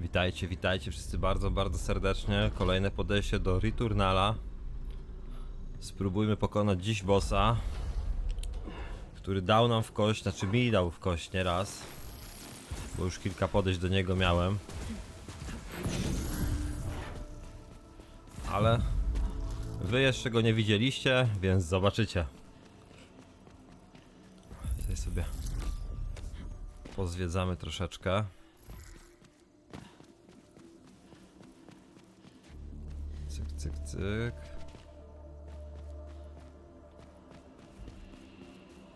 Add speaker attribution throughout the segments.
Speaker 1: Witajcie, witajcie wszyscy bardzo, bardzo serdecznie. Kolejne podejście do Returnala. Spróbujmy pokonać dziś bossa, który dał nam w kość, znaczy mi dał w kość nieraz, bo już kilka podejść do niego miałem. Ale wy jeszcze go nie widzieliście, więc zobaczycie. Tutaj sobie pozwiedzamy troszeczkę. Cyk.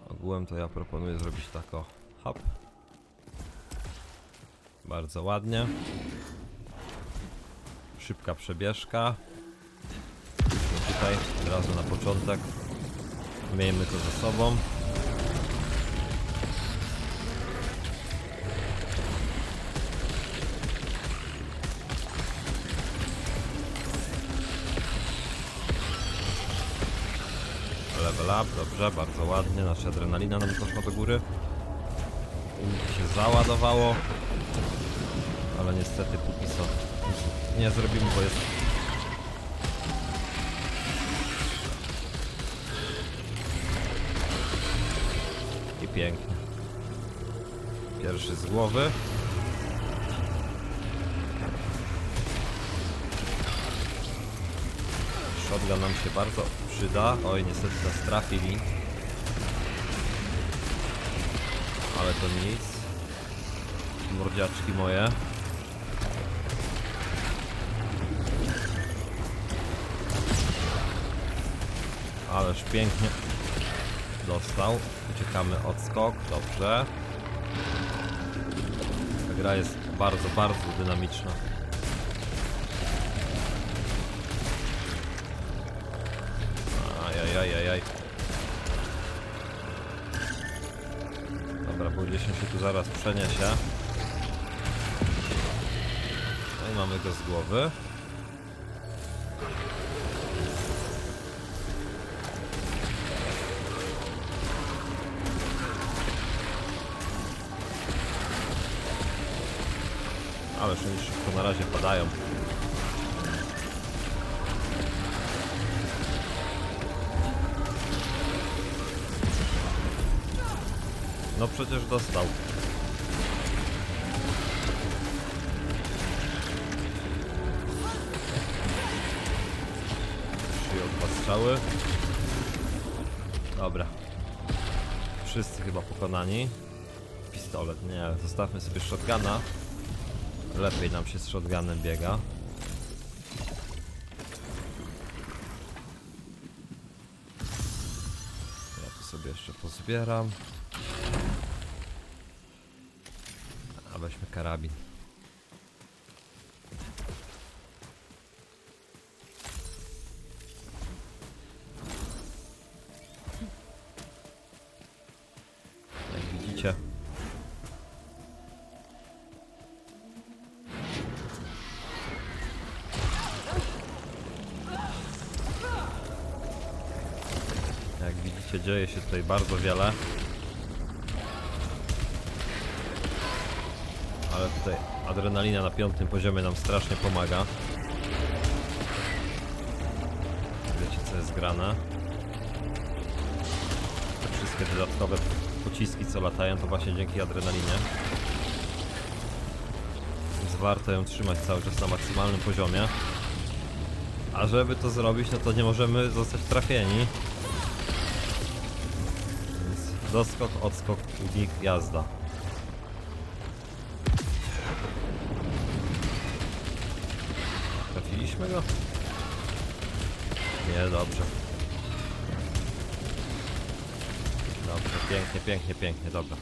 Speaker 1: Ogółem to ja proponuję zrobić tak o hop. Bardzo ładnie. Szybka przebieżka. No tutaj od razu na początek miejmy to ze sobą. Dobrze, bardzo ładnie. Nasza adrenalina nam poszła do góry. Ult się załadowało. Ale niestety póki co nie zrobimy, bo jest... I pięknie. Pierwszy z głowy. Shotgun nam się bardzo przyda. Oj, niestety nas trafili. Ale to nic. Mordziaczki moje. Ależ pięknie dostał. Uciekamy od skok, dobrze. Ta gra jest bardzo, bardzo dynamiczna. Ajajajajaj. Dobra, bo gdzieś się tu zaraz przeniesie. No i mamy go z głowy. Ależ oni szybko na razie padają. Przecież dostał. Przyjął dwa strzały. Dobra. Wszyscy chyba pokonani. Pistolet, nie, zostawmy sobie shotguna. Lepiej nam się z shotgunem biega. Ja tu sobie jeszcze pozbieram. A weźmy karabin. Jak widzicie. Jak widzicie dzieje się tutaj bardzo wiele. Ale tutaj adrenalina na piątym poziomie nam strasznie pomaga. Wiecie co jest grane. Te wszystkie dodatkowe pociski co latają to właśnie dzięki adrenalinie. Więc warto ją trzymać cały czas na maksymalnym poziomie. A żeby to zrobić, no to nie możemy zostać trafieni. Więc doskok, odskok, unik, jazda. Trafiliśmy go? Nie, dobrze. Dobrze, pięknie, pięknie, pięknie, dobra.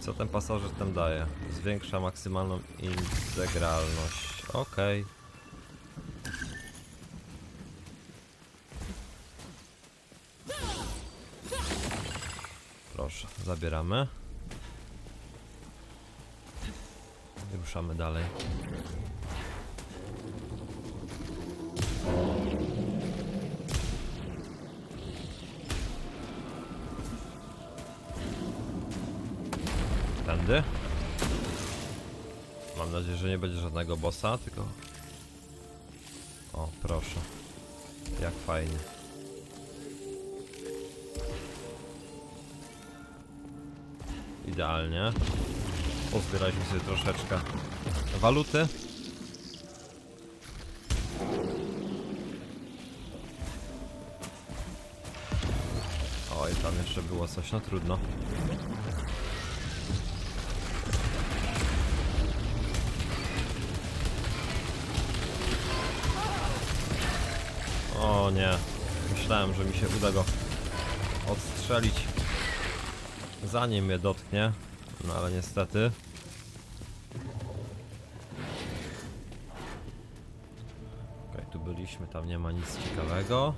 Speaker 1: Co ten pasażer tam daje? Zwiększa maksymalną integralność. Okej. Proszę, zabieramy. I ruszamy dalej. Tędy. Mam nadzieję, że nie będzie żadnego bossa, tylko... O, proszę. Jak fajnie. Idealnie. Pozbieraliśmy sobie troszeczkę waluty. Tam jeszcze było coś, no trudno. O nie, myślałem, że mi się uda go odstrzelić zanim mnie dotknie, no ale niestety. Okej, tu byliśmy, tam nie ma nic ciekawego.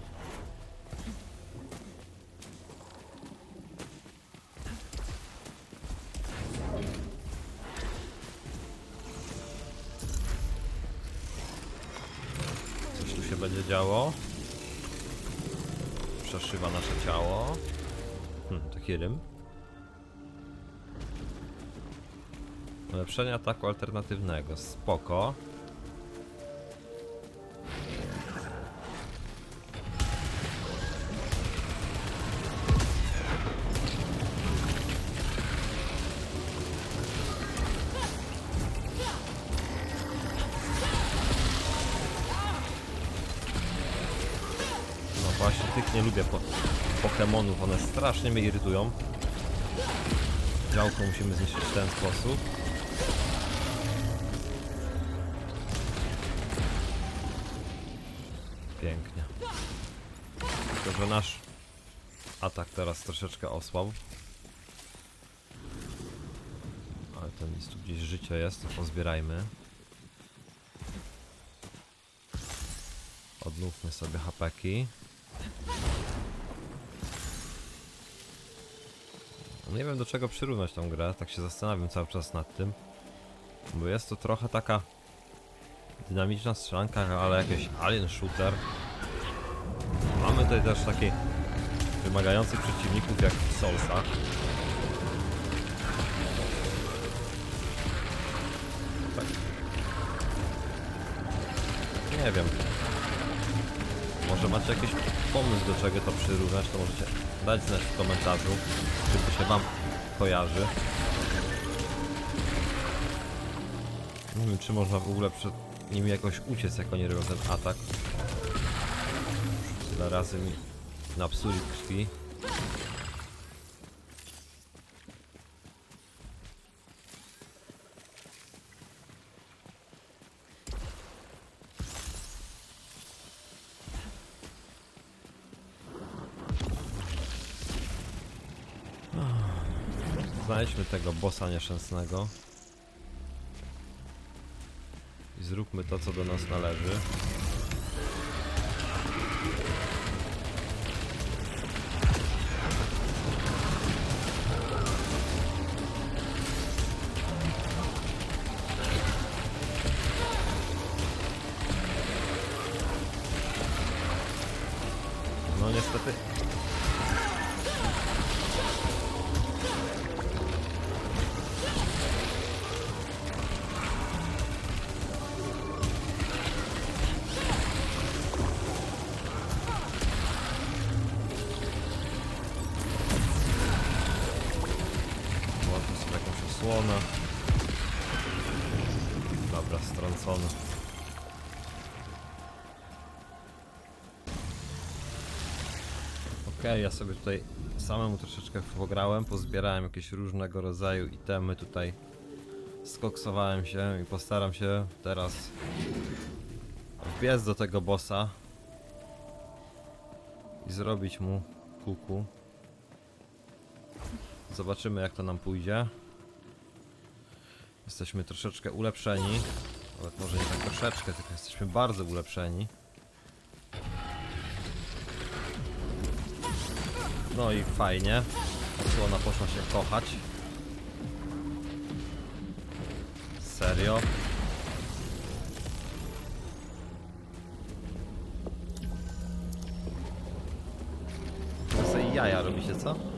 Speaker 1: Działo. Przeszywa nasze ciało. Hmm, taki rym. Ulepszenie ataku alternatywnego. Spoko. Strasznie mnie irytują. Działko musimy zniszczyć w ten sposób. Pięknie. Tylko, że nasz atak teraz troszeczkę osłabł. Ale to nic tu gdzieś życie jest, to pozbierajmy. Odnówmy sobie hapeki. Nie wiem do czego przyrównać tą grę, tak się zastanawiam cały czas nad tym. Bo jest to trochę taka dynamiczna strzelanka, ale jakiś alien shooter. Mamy tutaj też taki wymagających przeciwników jak w Soulsach. Tak. Nie wiem. Może macie jakiś pomysł do czego to przyrównać, to możecie dać znać w komentarzu, czy to się wam kojarzy. Nie wiem, czy można w ogóle przed nimi jakoś uciec, jak oni robią ten atak. Tyle razy mi napsuli krwi. Znajdźmy tego bossa nieszczęsnego. I zróbmy to, co do nas należy. No niestety Okej, ja sobie tutaj samemu troszeczkę pograłem, pozbierałem jakieś różnego rodzaju itemy tutaj. Skoksowałem się i postaram się teraz wbiec do tego bossa i zrobić mu kuku. Zobaczymy jak to nam pójdzie. Jesteśmy troszeczkę ulepszeni. Nawet może nie tak troszeczkę, tylko jesteśmy bardzo ulepszeni. No i fajnie. Osłona poszła się kochać. Serio? Wy sobie jaja robicie, co?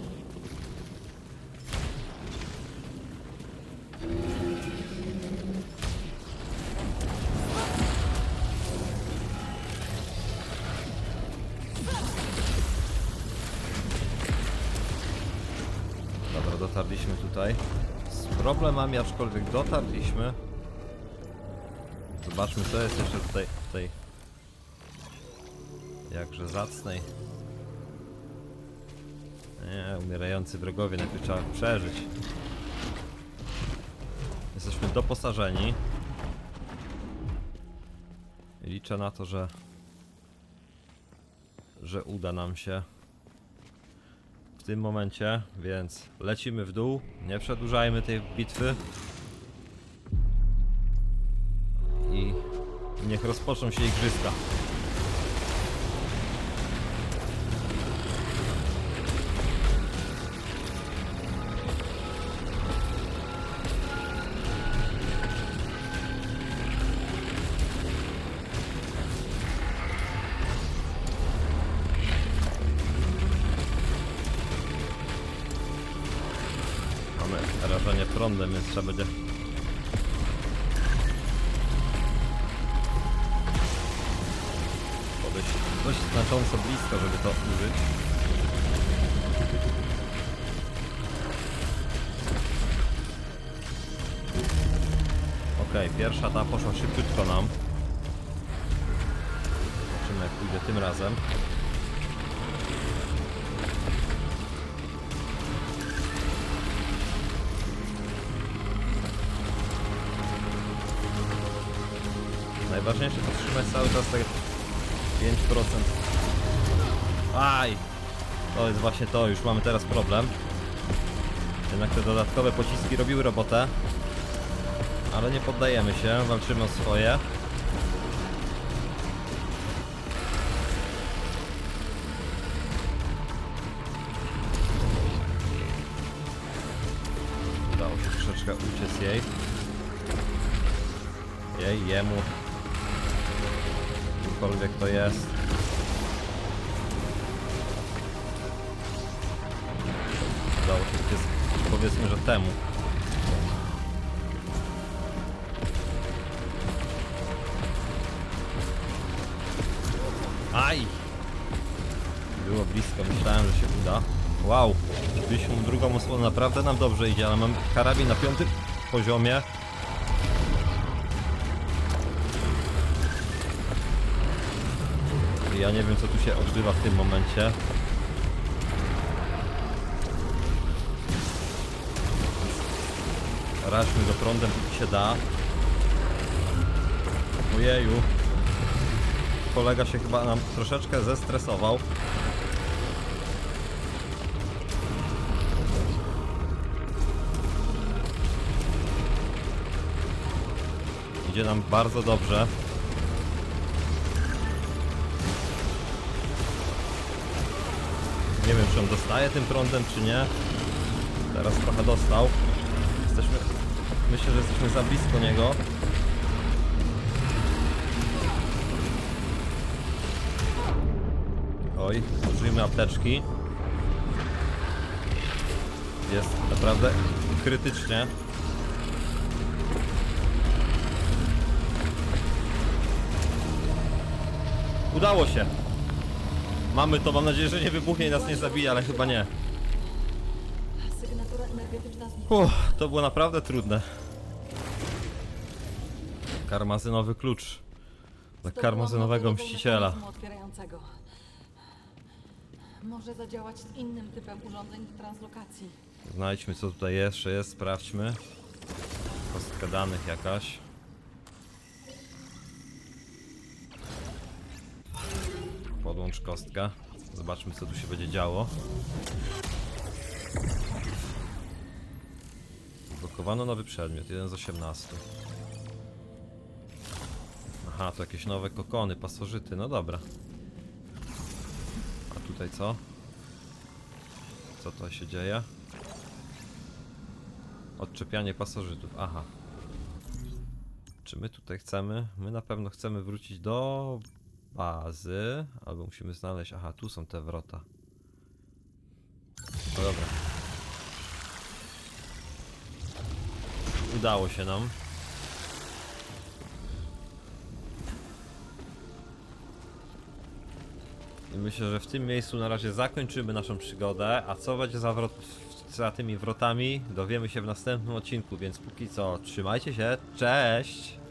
Speaker 1: Dotarliśmy tutaj. Z problemami, aczkolwiek dotarliśmy. Zobaczmy, co jest jeszcze tutaj jakże zacnej. Nie, umierający wrogowie, najpierw trzeba przeżyć. Jesteśmy doposażeni. Liczę na to, że że uda nam się tym momencie, więc lecimy w dół, nie przedłużajmy tej bitwy i niech rozpoczną się igrzyska. Prądem, więc trzeba będzie podejść dość znacząco blisko, żeby to użyć. Okej, pierwsza ta poszła szybciutko nam. Zobaczymy jak pójdzie tym razem. Najważniejsze to trzymać cały czas tak 5%. Aj! To jest właśnie to, już mamy teraz problem. Jednak te dodatkowe pociski robiły robotę. Ale nie poddajemy się, walczymy o swoje. Udało się troszeczkę uciec jej. Jej, jemu. Kimkolwiek to jest. Udało się uciec, powiedzmy, że temu. Aj! Było blisko, myślałem, że się uda. Wow, byliśmy drugą osobą, naprawdę nam dobrze idzie, ale mam karabin na piątym poziomie. Ja nie wiem co tu się odbywa w tym momencie. Raźmy go prądem póki się da. Ojeju. Kolega się chyba nam troszeczkę zestresował. Idzie nam bardzo dobrze. Nie wiem, czy on dostaje tym prądem, czy nie. Teraz trochę dostał. Jesteśmy... Myślę, że jesteśmy za blisko niego. Oj, użyjmy apteczki. Jest naprawdę krytycznie. Udało się. Mamy to, mam nadzieję, że nie wybuchnie i nas nie zabije, ale chyba nie.
Speaker 2: Sygnatura energetyczna znikła.
Speaker 1: Uff, to było naprawdę trudne. Karmazynowy klucz. Dla karmazynowego
Speaker 2: Zdobyłam
Speaker 1: mściciela.
Speaker 2: mechanizmu otwierającego. Może zadziałać z innym typem urządzeń translokacji.
Speaker 1: Znajdźmy co tutaj jeszcze jest, sprawdźmy. Kostka danych jakaś. Podłącz kostkę. Zobaczmy co tu się będzie działo. Blokowano nowy przedmiot, jeden z 18. Aha, to jakieś nowe kokony, pasożyty, no dobra. A tutaj co? Co to się dzieje? Odczepianie pasożytów, aha. Czy my tutaj chcemy? My na pewno chcemy wrócić do bazy, albo musimy znaleźć... Aha, tu są te wrota. No dobra. Udało się nam. I myślę, że w tym miejscu na razie zakończymy naszą przygodę, a co będzie za, wrot, za tymi wrotami dowiemy się w następnym odcinku, więc póki co trzymajcie się, cześć!